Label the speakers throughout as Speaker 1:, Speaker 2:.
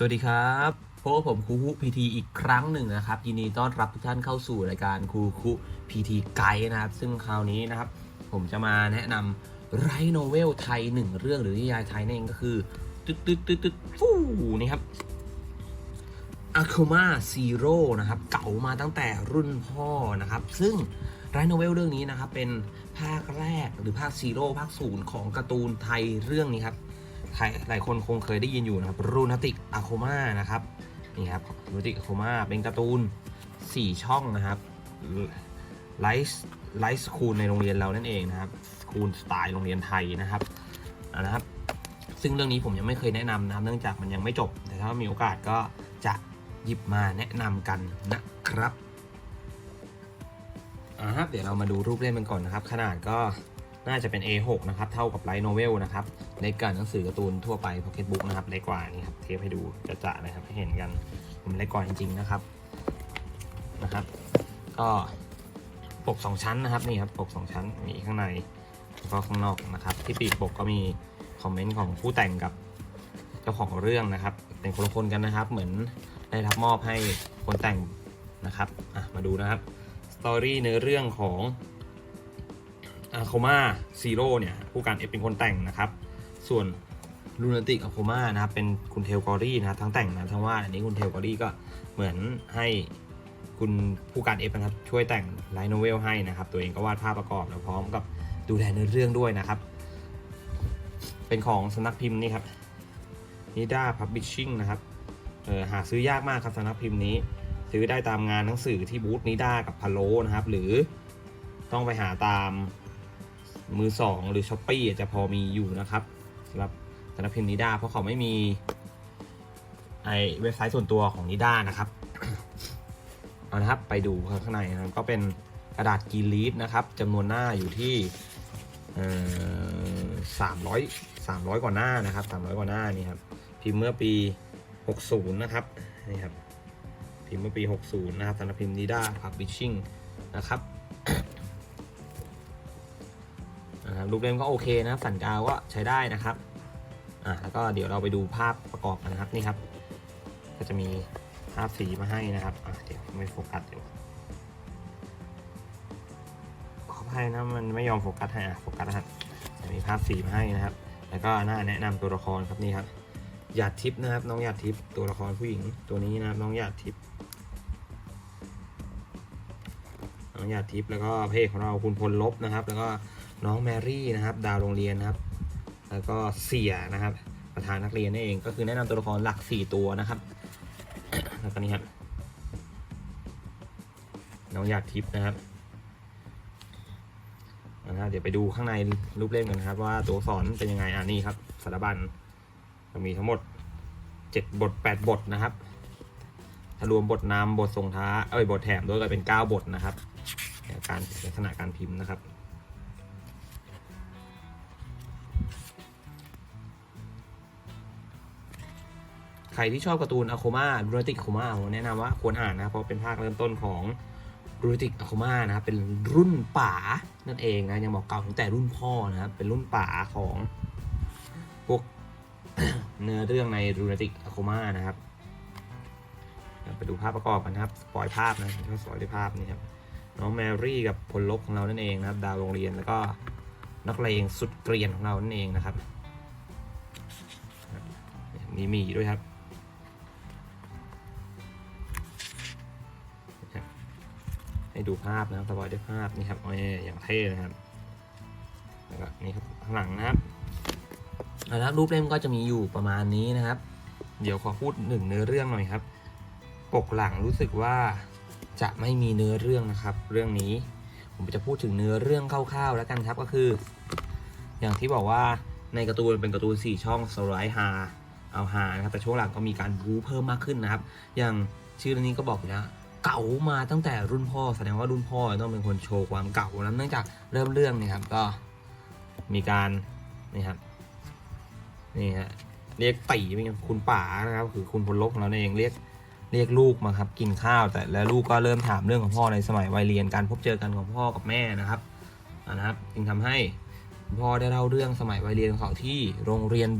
Speaker 1: สวัสดีครับพบกับผมครูคุพีทีอีกครั้งหนึ่งนะครับ ยินดีต้อนรับทุกท่านเข้าสู่รายการครูคุพีทีไกด์นะครับ ซึ่งคราวนี้นะครับ ผมจะมาแนะนำไรโนเวลไทยหนึ่งเรื่องหรือนิยายไทยนั่นเองก็คือตึ๊ดตึ๊ดตึ๊ดตึ๊ดฟู่นี่ครับ a k u m a Zero นะครับ เก่ามาตั้งแต่รุ่นพ่อนะครับ ซึ่งไรโนเวลเรื่องนี้นะครับ เป็นภาคแรกหรือภาคซีโร่ภาคศูนย์ของการ์ตูนไทยเรื่องนี้ครับ ใครหลายคนคงเคยได้ยินอยู่นะครับรูนติกอะโคมานะครับนี่ครับรูนติกอะโคมาเป็นการ์ตูน 4 ช่องนะครับไลฟ์ไลฟ์สคูลในโรงเรียนเรานั่นเองนะครับสคูลสไตล์โรงเรียนไทยนะครับนะครับ ซึ่งเรื่องนี้ผมยังไม่เคยแนะนำนะครับ เนื่องจากมันยังไม่จบ แต่ถ้ามีโอกาสก็จะหยิบมาแนะนำกันนะครับอ่าครับเดี๋ยวเรามาดูรูปเล่มกันก่อนนะครับ ขนาดก็ น่าจะเป็น A6 นะครับ เท่ากับไลท์โนเวลนะครับเล็กกว่าหนังสือการ์ตูนทั่วไปพ็อกเก็ตบุ๊กนะครับเล็กกว่านี่ครับเทปให้ดูจะๆนะครับให้เห็นกันมันเล็กกว่าจริงๆนะครับนะครับ ก็ปก 2 ชั้นนะครับนี่ครับปก 2 ชั้นมีข้างในแล้วก็ข้างนอกนะครับ ที่ปีกปกก็มีคอมเมนต์ของผู้แต่งกับเจ้าของเรื่องนะครับ เป็นคนละคนกันนะครับ เหมือนได้รับมอบให้คนแต่งนะครับอะมาดูนะครับสตอรี่เนื้อเรื่องของ โคมาซีโร่เนี่ยผู้การเอฟเป็นคนแต่งนะครับ ส่วนลูนาติกอะโคมานะครับเป็นคุณเทลกอรี่นะครับทั้งแต่งนะทั้งว่าดอันนี้คุณเทลกอรี่ก็เหมือนให้คุณผู้การเอฟนะครับช่วยแต่งไลท์โนเวลให้นะครับ ตัวเองก็วาดภาพประกอบแล้วพร้อมกับดูแลเนื้อเรื่องด้วยนะครับ เป็นของสำนักพิมพ์นี่ครับนิด้าพับบิชชิ่งนะครับเออหาซื้อยากมากครับสำนักพิมพ์นี้ ซื้อได้ตามงานหนังสือที่บูธนิด้ากับพาโลนะครับ หรือต้องไปหาตาม มือสองหรือช้อปปี้จะพอมีอยู่นะครับสำหรับสำนักพิมพ์นิด้าเพราะเขาไม่มีไอเว็บไซต์ส่วนตัวของนิด้านะครับเอานะครับไปดูข้างในนะก็เป็นกระดาษกรีลีฟนะครับจำนวนหน้าอยู่ที่สามร้อยสามร้อยกว่าหน้านะครับสามร้อยกว่าหน้านี่ครับพิมพ์เมื่อปี60นะครับนี่ครับพิมพ์เมื่อปี60นะครับสำนักพิมพ์นิด้าพับบิชชิ่งนะครับ นะครับรูปเล่มก็โอเคนะครับสันกาวก็ใช้ได้นะครับอ่าแล้วก็เดี๋ยวเราไปดูภาพประกอบกันนะครับนี่ครับ ก็จะมีภาพสีมาให้นะครับอะเดี๋ยวไม่โฟกัสเดี๋ยวขออภัยนะมันไม่ยอมโฟกัสให้อะโฟกัสนะครับจะมีภาพสีมาให้นะครับ แล้วก็หน้าแนะนำตัวละครครับนี่ครับหยาดทิพย์นะครับ น้องหยาดทิพย์ตัวละครผู้หญิงตัวนี้นะครับ น้องหยาดทิพย์น้องหยาดทิพย์แล้วก็เพศของเราคุณพลลบนะครับ แล้วก็ น้องแมรี่นะครับ ดาวโรงเรียนนะครับ แล้วก็เสียนะครับ ประธานนักเรียนนั่นเอง ก็คือแนะนำตัวละครหลัก 4 ตัวนะครับแล้วก็นี่ครับน้องหยาดทิพย์นะครับนะเดี๋ยวไปดูข้างในรูปเล่มกันนะครับ ว่าตัวสอักษรเป็นยังไงอ่านี่ครับสารบัญจะมีทั้งหมด 7 บท 8 บทนะครับถ้ารวมบทนำบททรงท้าเอ้ยบทแถมด้วยก็เป็น 9 บทนะครับ การลักษณะการพิมพ์นะครับ ครที่ชอบการ์ตูนอะโคมาบรูติกอะโคมาผมแนะนำว่าควรอ่านนะครับเพราะเป็นภาคเริ่มต้นของบรูติกอะโคมานะครับเป็นรุ่นป๋านั่นเองนะยังบอกเก่าตั้งแต่รุ่นพ่อนะครับเป็นรุ่นป๋าของพวกเนื้อเรื่องในรูนติกอะโคมานะครับไปดูภาพประกอบกันนะครับปล่อยภาพนะก็สวยด้วยภาพนี่ครับน้องแมรี่กับพลลบของเรานั่นเองนะครับ ดาวโรงเรียนแล้วก็นักเลงสุดเกรียนของเรานั่นเองนะครับ มีมีด้วยครับ ดูภาพนะครับสปอยด้วยภาพนี่ครับโอ้ยอย่างเท่นะครับแล้วก็นี่ครับข้างหลังนะครับนะครับรูปเล่มก็จะมีอยู่ประมาณนี้นะครับ เดี๋ยวขอพูดหนึ่งเนื้อเรื่องหน่อยครับ ปกหลังรู้สึกว่าจะไม่มีเนื้อเรื่องนะครับ เรื่องนี้ผมจะพูดถึงเนื้อเรื่องคร่าวๆแล้วกันครับก็คือ อย่างที่บอกว่าในการ์ตูนเป็นการ์ตูน4ช่องสไลด์ฮาเอาฮานะครับแต่ช่วงหลังก็มีการบู๊เพิ่มมากขึ้นนะครับ อย่างชื่อนี้ก็บอกอยู่แล้ว เก่ามาตั้งแต่รุ่นพ่อแสดงว่ารุ่นพ่อต้องเป็นคนโชว์ความเก่าแล้วเนื่องจากเริ่มเรื่องเนี่ยครับก็มีการนี่ครับนี่ฮะเรียกตีเป็นคุณป๋านะครับ คือคุณพลลบของเราเองเรียกเรียกลูกมาครับกินข้าวแต่แล้วลูกก็เริ่มถามเรื่องของพ่อในสมัยวัยเรียนการพบเจอกันของพ่อกับแม่นะครับนะครับ จึงทำให้พ่อได้เล่าเรื่องสมัยวัยเรียนของเขาที่โรงเรียน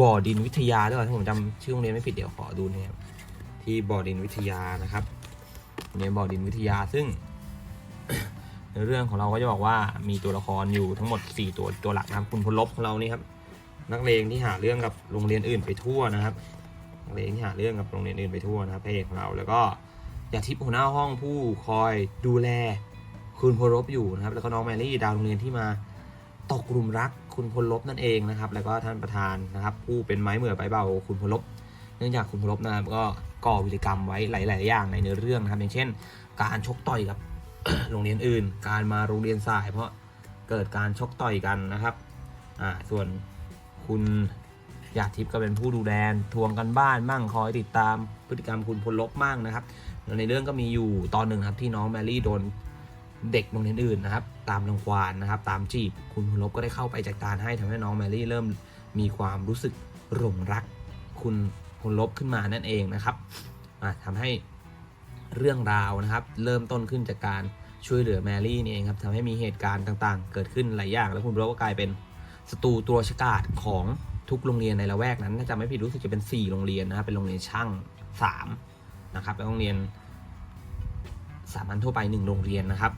Speaker 1: บ่อดินวิทยาด้วยถ้าผมจำชื่อโรงเรียนไม่ผิดเดี๋ยวขอดูเนี่ยครับที่บ่อดินวิทยานะครับ เรียนบ่อดินวิทยาซึ่ง ในเรื่องของเราก็จะบอกว่ามีตัวละครอยู่ทั้งหมด 4 ตัวตัวหลักนะครับคุณพลลบของเรานี่ครับนักเลงที่หาเรื่องกับโรงเรียนอื่นไปทั่วนะครับนักเลงที่หาเรื่องกับโรงเรียนอื่นไปทั่วนะครับพระเอกของเราแล้วก็ยาทิพย์หัวหน้าห้องผู้คอยดูแลคุณพลลบอยู่นะครับ แล้วก็น้องแมรี่ดาวโรงเรียนที่มาตกหลุมรักคุณพลลบนั่นเองนะครับ แล้วก็ท่านประธานนะครับ ผู้เป็นไม้เหมือไปเบาคุณพลลบ นื่องจากคุณพลบนะครับก็ก่อวิรกรรมไว้หลาย ๆ อย่างในเนื้อเรื่องนะครับอย่างเช่น การชกต่อยกับโรงเรียนอื่น การมาโรงเรียนสาย เพราะเกิดการชกต่อยกันนะครับอ่าส่วนคุณหยาดทิพย์ก็เป็นผู้ดูแลทวงกันบ้านบ้างคอยติดตามพฤติกรรมคุณพลลบบ้างนะครับแล้วในเรื่องก็มีอยู่ตอนหนึ่งครับที่น้องแมรี่โดนเด็กโรงเรียนอื่นนะครับ ตามรังควานนะครับ ตามจีบคุณพลลบก็ได้เข้าไปจัดการให้ทำให้น้องแมรี่เริ่มมีความรู้สึกหลงรักคุณ พลลบขึ้นมานั่นเองนะครับอ่าทำให้เรื่องราวนะครับ เริ่มต้นขึ้นจากการช่วยเหลือแมรี่นี่เองครับทำให้มีเหตุการณ์ต่างๆ เกิดขึ้นหลายอย่าง แล้วคุณโรสก็กลายเป็นศัตรูตัวฉกาจของทุกโรงเรียนในละแวกนั้นถ้าจำไม่ผิดรู้สึกจะเป็น 4 โรงเรียนนะครับเป็นโรงเรียนช่าง3นะครับแล้วโรงเรียนสามัญทั่วไป 1 โรงเรียนนะครับ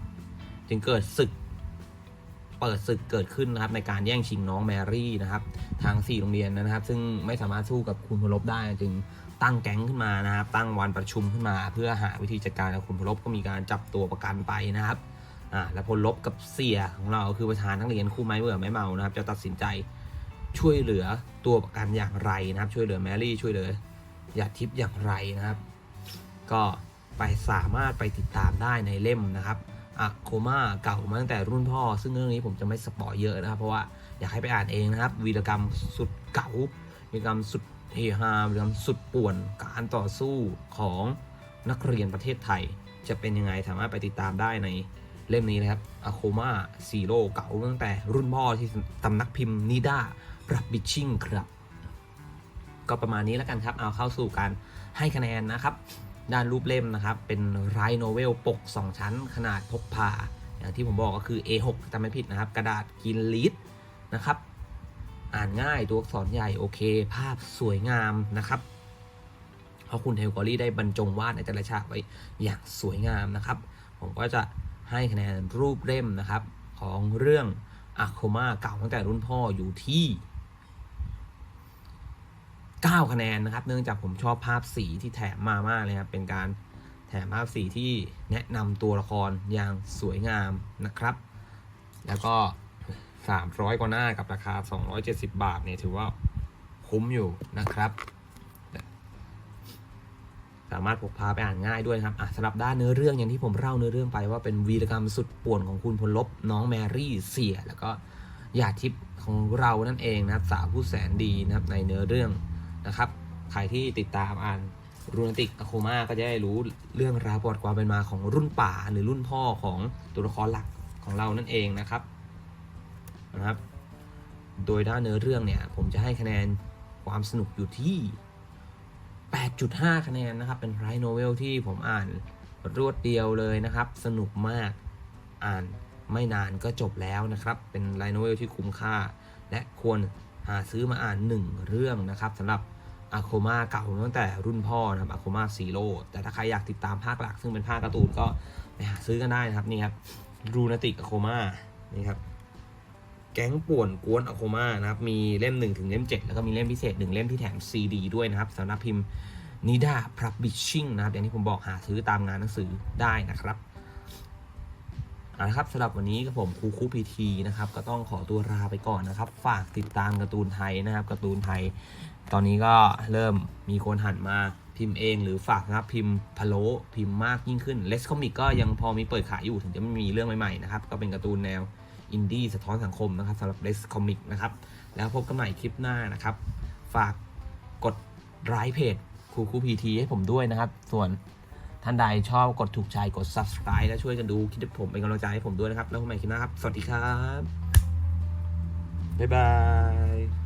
Speaker 1: จึงเกิดศึก เปิดศึกเกิดขึ้นนะครับในการแย่งชิงน้องแมรี่นะครับทาง 4 โรงเรียนนะครับ ซึ่งไม่สามารถสู้กับคุณพลบได้จึงตั้งแก๊งขึ้นมานะครับ ตั้งวันประชุมขึ้นมา เพื่อหาวิธีจัดการกับคุณพลบก็มีการจับตัวประกันไปนะครับอ่าแล้วพลลบกับเสียของเราคือประธานนักเรียนคู่ไม้เบื่อไม้เมานะครับ จะตัดสินใจช่วยเหลือตัวประกันอย่างไรนะครับ ช่วยเหลือแมรี่ช่วยเหลือหยาดทิพย์อย่างไรนะครับ ก็ไปสามารถไปติดตามได้ในเล่มนะครับ อะโคม่าเก่ามาตั้งแต่รุ่นพ่อ ซึ่งเรื่องนี้ผมจะไม่สปอยเยอะนะครับ เพราะว่าอยากให้ไปอ่านเองนะครับ วีรกรรมสุดเก่าวีรกรรมสุดเฮฮาวีรกรรมสุดป่วนการต่อสู้ของนักเรียนประเทศไทย จะเป็นยังไงสามารถไปติดตามได้ในเล่มนี้นะครับอะโคม่าซีโร่เก่าตั้งแต่รุ่นพ่อที่ตำนักพิมพ์นิด้าปรับบิชชิ่งครับ ก็ประมาณนี้แล้วกันครับ เอาเข้าสู่การให้คะแนนนะครับ ด้านรูปเล่มนะครับ เป็นไรโนเวลปก 2 ชั้น ขนาดพกพา อย่างที่ผมบอกก็คือ A6 จำไม่ผิดนะครับ กระดาษกินลีดนะครับ อ่านง่ายตัวอักษรใหญ่โอเค ภาพสวยงามนะครับเพราะคุณเทลกอรี่ได้บรรจงวาดในแต่ละฉากไว้อย่างสวยงามนะครับ ผมก็จะให้คะแนนรูปเล่มนะครับ ของเรื่องอะโคมาเก่าตั้งแต่รุ่นพ่ออยู่ที่ 9 คะแนนนะครับ เนื่องจากผมชอบภาพสีที่แถมมามากเลยครับ เป็นการแถมภาพสีที่แนะนำตัวละครอย่างสวยงามนะครับ แล้วก็ 300 กว่าหน้ากับราคา 270 บาทเนี่ยถือว่าคุ้มอยู่นะครับ สามารถพกพาไปอ่านง่ายด้วยครับสำหรับด้านเนื้อเรื่องอย่างที่ผมเล่าเนื้อเรื่องไปว่าเป็นวีรกรรมสุดป่วนของคุณพลลบน้องแมรี่เสียแล้วก็หยาดทิพย์ของเรานั่นเองนะครับสาวผู้แสนดีนะครับในเนื้อเรื่อง นะครับ ใครที่ติดตามอ่านรูนติกอะโคมาก็จะได้รู้เรื่องราวประวัติความเป็นมาของรุ่นป่าหรือรุ่นพ่อของตัวละครหลักของเรานั่นเองนะครับนะครับ โดยด้านเนื้อเรื่องเนี่ย ผมจะให้คะแนนความสนุกอยู่ที่ 8.5 คะแนนนะครับ เป็นไรโนเวลที่ผมอ่านรวดเดียวเลยนะครับ สนุกมากอ่านไม่นานก็จบแล้วนะครับ เป็นไรโนเวลที่คุ้มค่า และควรหาซื้อมาอ่านหนึ่งเรื่องนะครับสำหรับ อาโคมาเก่าตั้งแต่รุ่นพ่อนะครับอาโคมาซีโร่แต่ถ้าใครอยากติดตามภาคหลัก ซึ่งเป็นภาคการ์ตูนก็ไปหาซื้อกันได้นะครับนี่ครับรูนติกอาโคมานี่ครับแก๊งป่วนกวนอะโคมานะครับมีเล่ม 1 ถึงเล่ม 7 แล้วก็มีเล่มพิเศษ 1 เล่มที่แถมซีดีด้วยนะครับสำนักพิมพ์นิดาพรับบิชชิ่งนะครับอย่างที่ผมบอกหาซื้อตามงานหนังสือได้นะครับ เอาละครับสำหรับวันนี้กับผมครูคูพีทีนะครับก็ต้องขอตัวลาไปก่อนนะครับ ฝากติดตามการ์ตูนไทยนะครับการ์ตูนไทย ตอนนี้ก็เริ่มมีคนหันมาพิมพ์เอง หรือฝากนะครับพิมพ์พะโลพิมพ์มากยิ่งขึ้นเลสคอมิกก็ยังพอมีเปิดขายอยู่ถึงจะไม่มีเรื่องใหม่ๆนะครับก็เป็นการ์ตูนแนวอินดี้สะท้อนสังคมนะครับสำหรับ Lex Comic นะครับแล้วพบกันใหม่คลิปหน้านะครับ ฝากกดไลค์เพจครูคูพีทีให้ผมด้วยนะครับ ส่วน ท่านใดชอบกดถูกใจกด subscribe และช่วยกันดูคลิปผมเป็นกำลังใจให้ผมด้วยนะครับ แล้วพบกันใหม่คลิปหน้าครับ สวัสดีครับ บ๊ายบาย